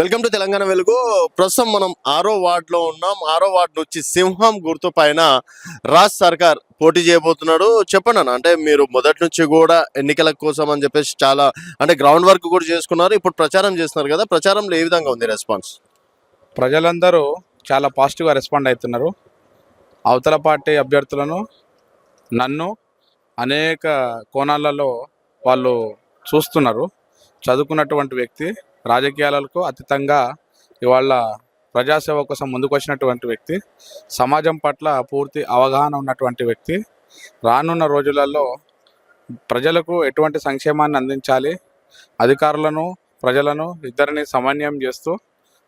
Welcome to Telangana వెలుగు. ప్రస్తుతం మనం ఆరో వార్డులో ఉన్నాం. ఆరో వార్డ్ నుంచి సింహం గుర్తు పైన రాజ్ సర్కార్ పోటీ చేయబోతున్నాడు. చెప్పండి అన్న అంటే మీరు మొదటి నుంచి కూడా ఎన్నికల కోసం అని చెప్పేసి చాలా అంటే గ్రౌండ్ వర్క్ కూడా చేసుకున్నారు. ఇప్పుడు ప్రచారం చేస్తున్నారు కదా ప్రచారంలో ఏ విధంగా ఉంది రెస్పాన్స్ ప్రజలందరూ చాలా పాజిటివ్గా రెస్పాండ్ అవుతున్నారు. అవతల పార్టీ అభ్యర్థులను నన్ను అనేక కోణాలలో వాళ్ళు చూస్తున్నారు. చదువుకున్నటువంటి వ్యక్తి రాజకీయాలకు అతీతంగా ఇవాళ ప్రజాసేవ కోసం ముందుకు వచ్చినటువంటి వ్యక్తి సమాజం పట్ల పూర్తి అవగాహన ఉన్నటువంటి వ్యక్తి. రానున్న రోజులలో ప్రజలకు ఎటువంటి సంక్షేమాన్ని అందించాలి? అధికారులను ప్రజలను ఇద్దరిని సమన్వయం చేస్తూ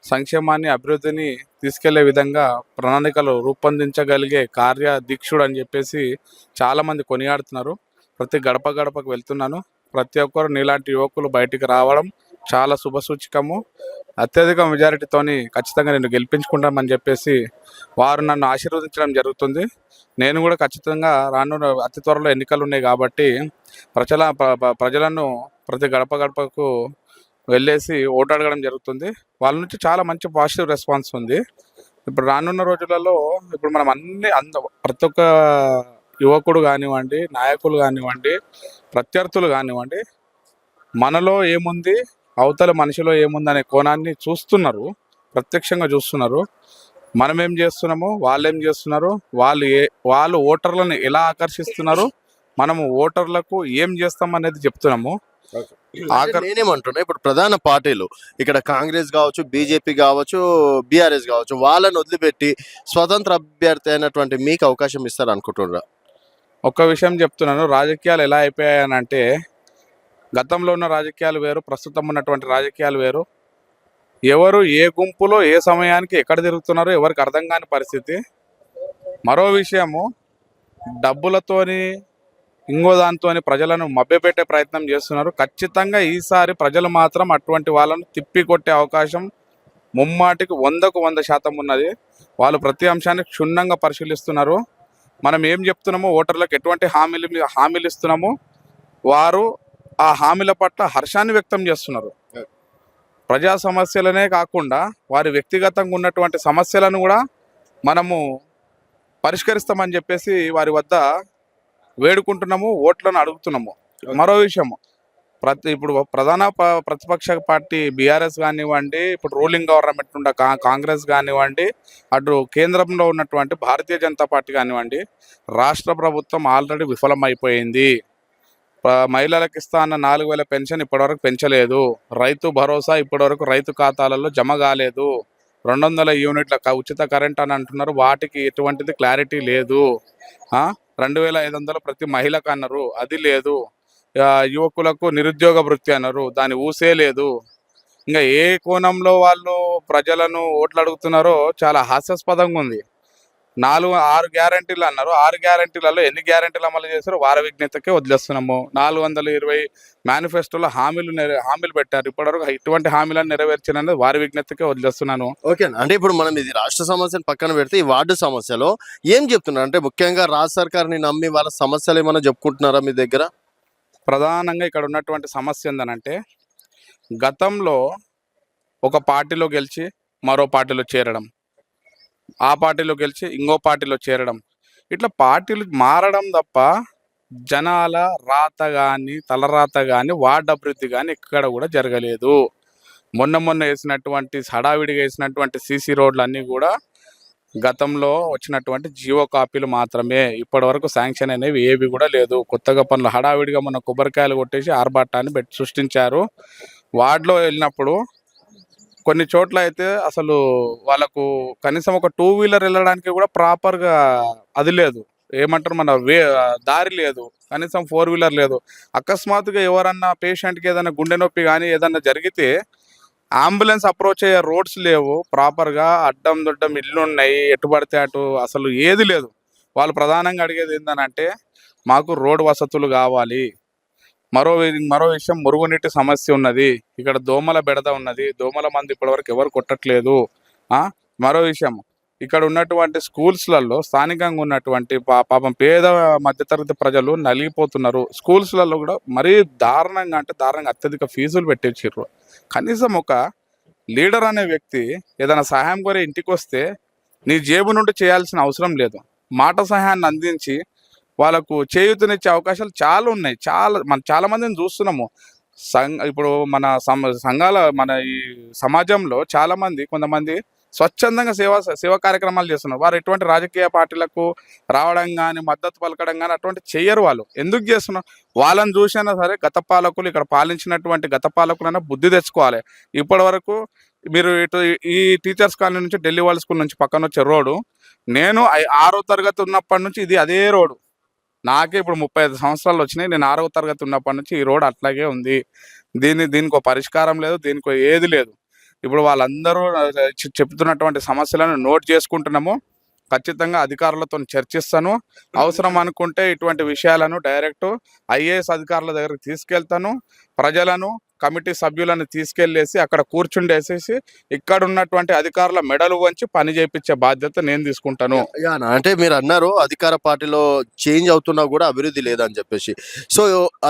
సంక్షేమాన్ని అభివృద్ధిని తీసుకెళ్ళే విధంగా ప్రణాళికలు రూపొందించగలిగే కార్య దీక్షుడు అని చెప్పేసి చాలామంది కొనియాడుతున్నారు. ప్రతి గడప గడపకు వెళ్తున్నాను. ప్రతి ఒక్కరు నీలాంటి యువకులు బయటికి రావడం చాలా శుభసూచకము అత్యధిక మెజారిటీతోని ఖచ్చితంగా నేను గెలిపించుకుంటామని చెప్పేసి వారు నన్ను ఆశీర్వదించడం జరుగుతుంది. నేను కూడా ఖచ్చితంగా రానున్న అతి త్వరలో ఎన్నికలు ఉన్నాయి కాబట్టి ప్రజల ప్రజలను ప్రతి గడప గడపకు వెళ్ళేసి ఓటు అడగడం జరుగుతుంది. వాళ్ళ నుంచి చాలా మంచి పాజిటివ్ రెస్పాన్స్ ఉంది. ఇప్పుడు రానున్న రోజులలో ఇప్పుడు మనం అన్ని అంద ప్రతి ఒక్క యువకుడు కానివ్వండి నాయకులు కానివ్వండి ప్రత్యర్థులు కానివ్వండి మనలో ఏముంది? అవతల మనిషిలో ఏముంది అనే కోణాన్ని చూస్తున్నారు ప్రత్యక్షంగా చూస్తున్నారు. మనం ఏం చేస్తున్నాము వాళ్ళు ఏం చేస్తున్నారు వాళ్ళు ఏ వాళ్ళు ఓటర్లను ఎలా ఆకర్షిస్తున్నారు మనము ఓటర్లకు ఏం చేస్తాం అనేది చెప్తున్నాము నేనేమంటున్నా ఇప్పుడు ప్రధాన పార్టీలు ఇక్కడ కాంగ్రెస్ కావచ్చు బీజేపీ కావచ్చు బీఆర్ఎస్ కావచ్చు వాళ్ళని వదిలిపెట్టి స్వతంత్ర అభ్యర్థి అయినటువంటి మీకు అవకాశం ఇస్తారు అనుకుంటున్నారా ఒక్క విషయం చెప్తున్నాను రాజకీయాలు ఎలా అయిపోయాయనంటే గతంలో ఉన్న రాజకీయాలు వేరు ప్రస్తుతం ఉన్నటువంటి రాజకీయాలు వేరు. ఎవరు ఏ గుంపులో ఏ సమయానికి ఎక్కడ తిరుగుతున్నారో ఎవరికి అర్థం కాని పరిస్థితి. మరో విషయము డబ్బులతోని ఇంకో దాంతోని ప్రజలను మభ్యపెట్టే ప్రయత్నం చేస్తున్నారు. ఖచ్చితంగా ఈసారి ప్రజలు మాత్రం అటువంటి వాళ్ళను తిప్పి కొట్టే అవకాశం ముమ్మాటికి వందకు వంద శాతం ఉన్నది. వాళ్ళు ప్రతి అంశాన్ని క్షుణ్ణంగా పరిశీలిస్తున్నారు. మనం ఏం చెప్తున్నామో ఓటర్లకు ఎటువంటి హామీలు హామీలు ఇస్తున్నామో వారు ఆ హామీల పట్ల హర్షాన్ని వ్యక్తం చేస్తున్నారు. ప్రజా సమస్యలనే కాకుండా వారి వ్యక్తిగతంగా ఉన్నటువంటి సమస్యలను కూడా మనము పరిష్కరిస్తామని చెప్పేసి వారి వద్ద వేడుకుంటున్నాము ఓట్లను అడుగుతున్నాము. మరో విషయము ప్రతి ఇప్పుడు ప్రధాన ప్రతిపక్ష పార్టీ బీఆర్ఎస్ కానివ్వండి ఇప్పుడు రూలింగ్ గవర్నమెంట్ ఉన్న కా- కాంగ్రెస్ కానివ్వండి అటు కేంద్రంలో ఉన్నటువంటి భారతీయ జనతా పార్టీ కానివ్వండి రాష్ట్ర ప్రభుత్వం ఆల్రెడీ విఫలమైపోయింది. మహిళలకు ఇస్తా అన్న నాలుగు వేల పెన్షన్ ఇప్పటివరకు పెంచలేదు. రైతు భరోసా ఇప్పటివరకు రైతు ఖాతాలలో జమ కాలేదు. రెండు వందల యూనిట్ల క- ఉచిత కరెంట్ అని అంటున్నారు. వాటికి ఎటువంటిది క్లారిటీ లేదు. రెండు వేల ఐదు వందలు ప్రతి మహిళకు అన్నారు. అది లేదు. యువకులకు నిరుద్యోగ వృత్తి అన్నారు. దాని ఊసే లేదు. ఇంకా ఏ కోణంలో వాళ్ళు ప్రజలను ఓట్లు అడుగుతున్నారో చాలా హాస్యాస్పదంగా ఉంది. నాలుగు ఆరు గ్యారంటీలు అన్నారు. ఆరు గ్యారంటీలలో ఎన్ని గ్యారంటీలు అమలు చేశారో వారి విజ్ఞతకే వదిలేస్తున్నాము. నాలుగు వందల ఇరవై మేనిఫెస్టోలో హామీలు హామీలు పెట్టారు. ఇప్పటివరకు ఇటువంటి హామీలను నెరవేర్చినది వారి విజ్ఞతకే వదిలేస్తున్నాను. ఓకే అంటే ఇప్పుడు మనం ఇది రాష్ట్ర సమస్యను పక్కన పెడితే ఈ వార్డు సమస్యలో ఏం చెప్తున్నారు? అంటే ముఖ్యంగా రాజ్ సర్కార్ని నమ్మి వాళ్ళ సమస్యలు ఏమైనా చెప్పుకుంటున్నారా మీ దగ్గర? ప్రధానంగా ఇక్కడ ఉన్నటువంటి సమస్య ఏందనంటే గతంలో ఒక పార్టీలో గెలిచి మరో పార్టీలో చేరడం. ఆ పార్టీలో గెలిచి ఇంకో పార్టీలో చేరడం. ఇట్లా పార్టీలు మారడం తప్ప జనాల రాత కానీ తలరాత కానీ వార్డు అభివృద్ధి కానీ ఎక్కడ కూడా జరగలేదు. మొన్న మొన్న వేసినటువంటి హడావిడిగా వేసినటువంటి సీసీ రోడ్లు అన్నీ కూడా గతంలో వచ్చినటువంటి జియో కాపీలు మాత్రమే. ఇప్పటి వరకు శాంక్షన్ అనేవి ఏవి కూడా లేదు. కొత్తగా పనులు హడావిడిగా మన కొబ్బరికాయలు కొట్టేసి ఆర్భాటాన్ని పెట్టి సృష్టించారు. వార్డులో వెళ్ళినప్పుడు కొన్ని చోట్ల అయితే అసలు వాళ్ళకు కనీసం ఒక టూ వీలర్ వెళ్ళడానికి కూడా ప్రాపర్గా అది లేదు. ఏమంటారు మన వే దారి లేదు. కనీసం ఫోర్ వీలర్ లేదు. అకస్మాత్తుగా ఎవరన్నా పేషెంట్కి ఏదైనా గుండె నొప్పి కానీ ఏదన్నా జరిగితే అంబులెన్స్ అప్రోచ్ అయ్యే రోడ్స్ లేవు. ప్రాపర్గా అడ్డం దొడ్డం ఇల్లు ఉన్నాయి. ఎటు పడితే అటు అసలు ఏది లేదు. వాళ్ళు ప్రధానంగా అడిగేది ఏంటంటే మాకు రోడ్ వసతులు కావాలి. మరో మరో విషయం మురుగునీటి సమస్య ఉన్నది. ఇక్కడ దోమల బెడద ఉన్నది. దోమల మంది ఇప్పటివరకు ఎవరు కొట్టట్లేదు. మరో విషయం. ఇక్కడ ఉన్నటువంటి స్కూల్స్లలో స్థానికంగా ఉన్నటువంటి పా- పాపం పేద మధ్యతరగతి ప్రజలు నలిగిపోతున్నారు. స్కూల్స్లలో కూడా మరీ దారుణంగా అంటే దారుణంగా అత్యధిక ఫీజులు పెట్టించారు కనీసం ఒక లీడర్ అనే వ్యక్తి ఏదైనా సహాయం కోరే ఇంటికి వస్తే నీ జేబు నుండి చేయాల్సిన అవసరం లేదు. మాట సహాయాన్ని అందించి వాళ్ళకు చేయూతనిచ్చే అవకాశాలు చాలా ఉన్నాయి. చాలా మన చాలా మందిని చూస్తున్నాము. సంఘ ఇప్పుడు మన సంఘాల మన ఈ సమాజంలో చాలా మంది కొంతమంది స్వచ్ఛందంగా సేవా సేవా కార్యక్రమాలు చేస్తున్నారు. వారు ఎటువంటి రాజకీయ పార్టీలకు రావడం కానీ మద్దతు పలకడం కానీ అటువంటి చేయరు వాళ్ళు. ఎందుకు చేస్తున్నారు వాళ్ళని చూసినా సరే గత పాలకులు ఇక్కడ పాలించినటువంటి గత పాలకులైనా బుద్ధి తెచ్చుకోవాలి. ఇప్పటి వరకు మీరు ఇటు ఈ టీచర్స్ కాలనీ నుంచి ఢిల్లీ వాళ్ళ స్కూల్ నుంచి పక్కన వచ్చే రోడ్డు నేను ఆరో తరగతి ఉన్నప్పటి నుంచి ఇది అదే రోడ్డు. నాకే ఇప్పుడు ముప్పై ఐదు సంవత్సరాలు వచ్చినాయి. నేను ఆరవ తరగతి ఉన్నప్పటి నుంచి ఈ రోడ్ అట్లాగే ఉంది. దీని దీనికి పరిష్కారం లేదు దీనికి ఏది లేదు. ఇప్పుడు వాళ్ళందరూ చెప్తున్నటువంటి సమస్యలను నోట్ చేసుకుంటున్నాము. ఖచ్చితంగా అధికారులతో చర్చిస్తాను. అవసరం అనుకుంటే ఇటువంటి విషయాలను డైరెక్ట్ ఐఏఎస్ అధికారుల దగ్గరికి తీసుకెళ్తాను. ప్రజలను కమిటీ సభ్యులను తీసుకెళ్ళేసి అక్కడ కూర్చుండేసేసి ఇక్కడ ఉన్నటువంటి అధికారుల మెడలు వంచి పని చేయించే బాధ్యత నేను తీసుకుంటాను. అంటే మీరు అన్నారు అధికార పార్టీలో చేంజ్ అవుతున్నా కూడా అభివృద్ధి లేదని చెప్పేసి. సో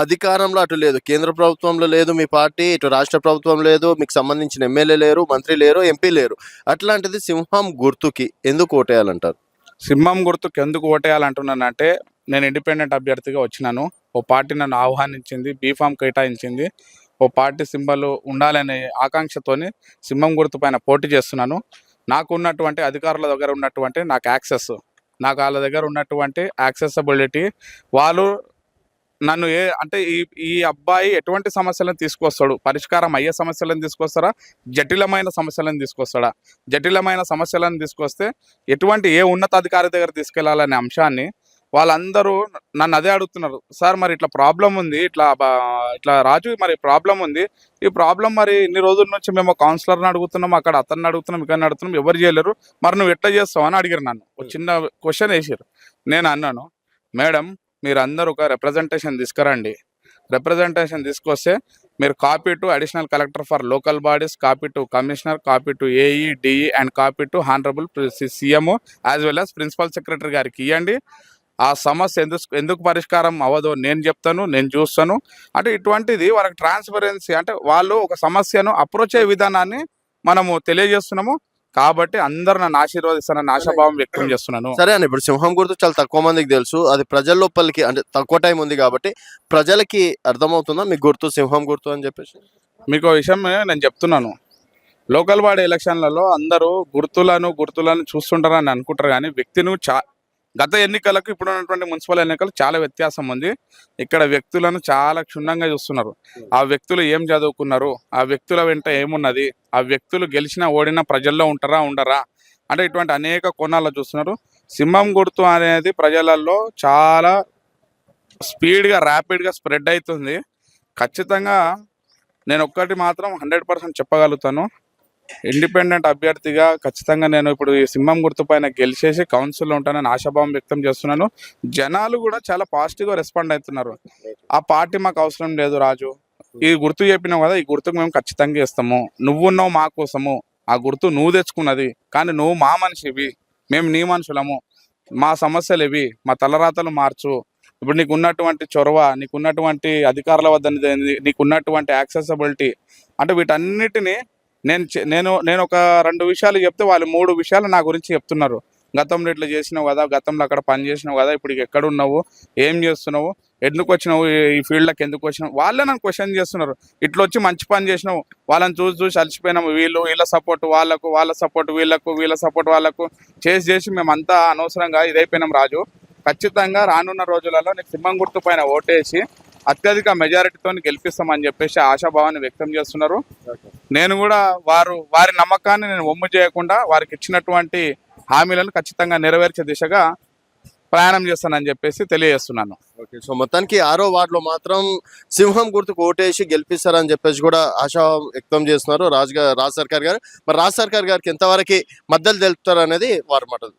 అధికారంలో అటు లేదు కేంద్ర ప్రభుత్వంలో లేదు మీ పార్టీ ఇటు రాష్ట్ర ప్రభుత్వం లేదు మీకు సంబంధించిన ఎమ్మెల్యే లేరు మంత్రి లేరు ఎంపీ లేరు. అట్లాంటిది సింహం గుర్తుకి ఎందుకు ఓటేయాలంటారు? సింహం గుర్తుకు ఎందుకు ఓటేయాలంటున్నానంటే నేను ఇండిపెండెంట్ అభ్యర్థిగా వచ్చినాను. ఓ పార్టీ నన్ను ఆహ్వానించింది బీఫామ్ కేటాయించింది. ఓ పార్టీ సింబల్ ఉండాలనే ఆకాంక్షతోని సింహం గుర్తు పైన పోటీ చేస్తున్నాను. నాకు ఉన్నటువంటి అధికారుల దగ్గర ఉన్నటువంటి నాకు యాక్సెస్ నాకు వాళ్ళ దగ్గర ఉన్నటువంటి యాక్సెసబిలిటీ వాళ్ళు నన్ను ఏ అంటే ఈ ఈ అబ్బాయి ఎటువంటి సమస్యలను తీసుకొస్తాడు? పరిష్కారం అయ్యే సమస్యలను తీసుకొస్తారా జటిలమైన సమస్యలను తీసుకొస్తాడా? జటిలమైన సమస్యలను తీసుకొస్తే ఎటువంటి ఏ ఉన్నతాధికారి దగ్గర తీసుకెళ్ళాలనే అంశాన్ని వాళ్ళందరూ నన్ను అదే అడుగుతున్నారు. సార్ మరి ఇట్లా ప్రాబ్లం ఉంది. ఇట్లా ఇట్లా రాజు మరి ప్రాబ్లం ఉంది. ఈ ప్రాబ్లం మరి ఇన్ని రోజుల నుంచి మేము కౌన్సిలర్ని అడుగుతున్నాం అక్కడ అతన్ని అడుగుతున్నాం ఇక్కడ అడుగుతున్నాం. ఎవరు చేయలేరు. మరి నువ్వు ఎట్లా చేస్తావు? అని అడిగారు నన్ను. ఒక చిన్న క్వశ్చన్ వేసారు. నేను అన్నాను మేడం మీరు అందరూ ఒక రిప్రజెంటేషన్ తీసుకురండి. రిప్రజెంటేషన్ తీసుకొస్తే మీరు copy to additional collector for local bodies copy to commissioner copy to AE DE and copy to honourable CM as well as principal secretary గారికి ఇవ్వండి ఆ సమస్య ఎందుకు ఎందుకు పరిష్కారం అవ్వదో నేను చెప్తాను నేను చూస్తాను. అంటే ఇటువంటిది వాళ్ళకి ట్రాన్స్పరెన్సీ అంటే వాళ్ళు ఒక సమస్యను అప్రోచ్ అయ్యే విధానాన్ని మనము తెలియజేస్తున్నాము. కాబట్టి అందరూ నన్ను ఆశీర్వదిస్తానని ఆశాభావం వ్యక్తం చేస్తున్నాను. సరే అని ఇప్పుడు సింహం గుర్తు చాలా తక్కువ మందికి తెలుసు. అది ప్రజల లోపలికి అంటే తక్కువ టైం ఉంది కాబట్టి ప్రజలకి అర్థమవుతుందా? మీకు గుర్తు సింహం గుర్తు అని చెప్పేసి. మీకు విషయం నేను చెప్తున్నాను. లోకల్ బాడీ ఎలక్షన్లలో అందరూ గుర్తులను గుర్తులను చూస్తుంటారని అనుకుంటారు కానీ వ్యక్తిని చా గత ఎన్నికలకు ఇప్పుడు ఉన్నటువంటి మున్సిపల్ ఎన్నికలు చాలా వ్యత్యాసం ఉంది. ఇక్కడ వ్యక్తులను చాలా క్షుణ్ణంగా చూస్తున్నారు. ఆ వ్యక్తులు ఏం చదువుకున్నారు? ఆ వ్యక్తుల వెంట ఏమున్నది? ఆ వ్యక్తులు గెలిచినా ఓడినా ప్రజల్లో ఉంటారా ఉండరా? అంటే ఇటువంటి అనేక కోణాల్లో చూస్తున్నారు. సింహం గుర్తు అనేది ప్రజలలో చాలా స్పీడ్గా ర్యాపిడ్గా స్ప్రెడ్ అవుతుంది. ఖచ్చితంగా నేను ఒక్కటి మాత్రం హండ్రెడ్ పర్సెంట్ చెప్పగలుగుతాను. ఇండిపెండెంట్ అభ్యర్థిగా ఖచ్చితంగా నేను ఇప్పుడు ఈ సింహం గుర్తు పైన గెలిచేసి కౌన్సిల్లో ఉంటానని ఆశాభావం వ్యక్తం చేస్తున్నాను. జనాలు కూడా చాలా పాజిటివ్గా రెస్పాండ్ అవుతున్నారు. ఆ పార్టీ మాకు అవసరం లేదు రాజు. ఈ గుర్తు చెప్పినావు కదా ఈ గుర్తుకు మేము ఖచ్చితంగా ఇస్తాము నువ్వున్నావు మా కోసము. ఆ గుర్తు నువ్వు తెచ్చుకున్నది. కానీ నువ్వు మా మనిషివి. మేము నీ మనుషులము. మా సమస్యలు ఇవి. మా తలరాతలు మార్చు. ఇప్పుడు నీకు ఉన్నటువంటి చొరవ నీకు ఉన్నటువంటి అధికారుల వద్ద నీకు ఉన్నటువంటి యాక్సెసబిలిటీ అంటే వీటన్నిటిని నేను నేను నేను ఒక రెండు విషయాలు చెప్తే వాళ్ళు మూడు విషయాలు నా గురించి చెప్తున్నారు. గతంలో ఇట్లా చేసినావు కదా గతంలో అక్కడ పని చేసినావు కదా ఇప్పుడు ఎక్కడ ఉన్నావు ఏం చేస్తున్నావు ఎందుకు వచ్చినావు ఈ- ఫీల్డ్లోకి ఫీల్డ్కి ఎందుకు వచ్చినావు వాళ్ళే నన్ను క్వశ్చన్ చేస్తున్నారు. ఇట్లా వచ్చి మంచి పని చేసినావు వాళ్ళని చూసి చూసి అలసిపోయినాము వీళ్ళు వీళ్ళ సపోర్ట్ వాళ్ళకు వాళ్ళ సపోర్ట్ వీళ్ళకు వీళ్ళ సపోర్ట్ వాళ్ళకు చేసి చేసి మేమంతా అనవసరంగా ఇదైపోయినాం రాజు. ఖచ్చితంగా రానున్న రోజులలో నీకు సింహం గుర్తు పైన ఓటేసి అత్యధిక మెజారిటీతో గెలిపిస్తామని చెప్పేసి ఆశాభావాన్ని వ్యక్తం చేస్తున్నారు. నేను కూడా వారు వారి నమ్మకాన్ని నేను ఒమ్ము చేయకుండా వారికి ఇచ్చినటువంటి హామీలను ఖచ్చితంగా నెరవేర్చే దిశగా ప్రయాణం చేస్తానని చెప్పేసి తెలియజేస్తున్నాను. ఓకే సో మొత్తానికి ఆరో వార్డులో మాత్రం సింహం గుర్తుకు ఓటేసి గెలిపిస్తారని చెప్పేసి కూడా ఆశా వ్యక్తం చేస్తున్నారు రాజు రాజ్ సర్కార్ గారు. మరి రాజ్ సర్కార్ గారికి ఎంతవరకు మద్దతు తెలుపుతారు అనేది వారి మాట